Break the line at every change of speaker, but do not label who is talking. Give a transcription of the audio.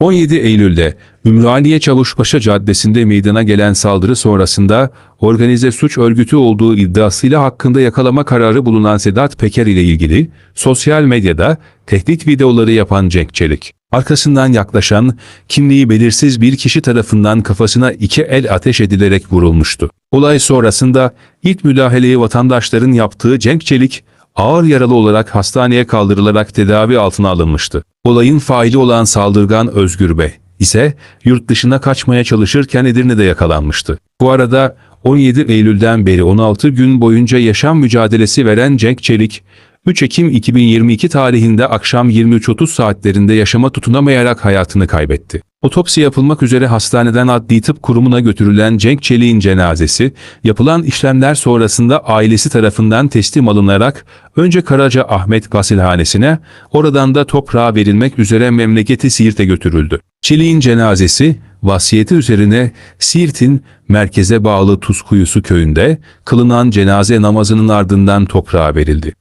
17 Eylül'de Ümraniye Çavuşpaşa Caddesi'nde meydana gelen saldırı sonrasında organize suç örgütü olduğu iddiasıyla hakkında yakalama kararı bulunan Sedat Peker ile ilgili sosyal medyada tehdit videoları yapan Cenk Çelik, arkasından yaklaşan kimliği belirsiz bir kişi tarafından kafasına iki el ateş edilerek vurulmuştu. Olay sonrasında ilk müdahaleyi vatandaşların yaptığı Cenk Çelik, ağır yaralı olarak hastaneye kaldırılarak tedavi altına alınmıştı. Olayın faili olan saldırgan Özgür Bey ise yurt dışına kaçmaya çalışırken Edirne'de yakalanmıştı. Bu arada 17 Eylül'den beri 16 gün boyunca yaşam mücadelesi veren Cenk Çelik, 3 Ekim 2022 tarihinde akşam 23.30 saatlerinde yaşama tutunamayarak hayatını kaybetti. Otopsi yapılmak üzere hastaneden adli tıp kurumuna götürülen Cenk Çelik'in cenazesi, yapılan işlemler sonrasında ailesi tarafından teslim alınarak önce Karaca Ahmet Gasilhanesi'ne, oradan da toprağa verilmek üzere memleketi Siirt'e götürüldü. Çelik'in cenazesi, vasiyeti üzerine Siirt'in merkeze bağlı Tuzkuyusu köyünde kılınan cenaze namazının ardından toprağa verildi.